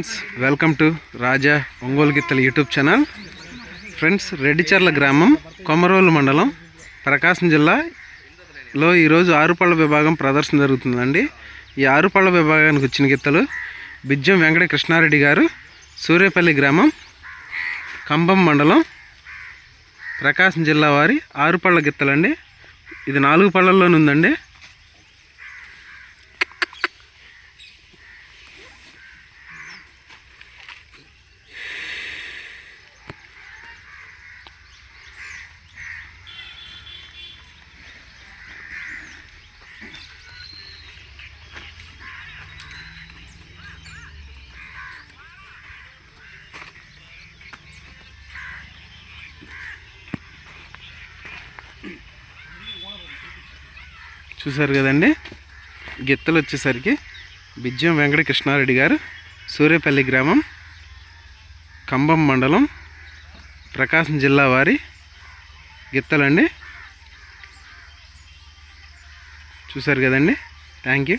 Friends welcome to Raja Ongole గిత్తల YouTube channel. Friends Reddicherla గ్రామం కొమరోలు మండలం ప్రకాశం జిల్లాలో ఈరోజు ఆరుపళ్ళ విభాగం ప్రదర్శన జరుగుతుందండి. ఈ ఆరుపళ్ళ విభాగానికి వచ్చిన గిత్తలు బిజ్జం వెంకట కృష్ణారెడ్డి గారు సూర్యపల్లి గ్రామం కంబం మండలం ప్రకాశం జిల్లా వారి ఆరుపళ్ళ గిత్తలండి. ఇది నాలుగు పళ్ళల్లోనుందండి. చూశారు కదండి? గిత్తలు వచ్చేసరికి బిజ్యం వెంకట కృష్ణారెడ్డి గారు సూర్యపల్లి గ్రామం కంబం మండలం ప్రకాశం జిల్లా వారి గిత్తలండి. చూశారు కదండి? Thank you.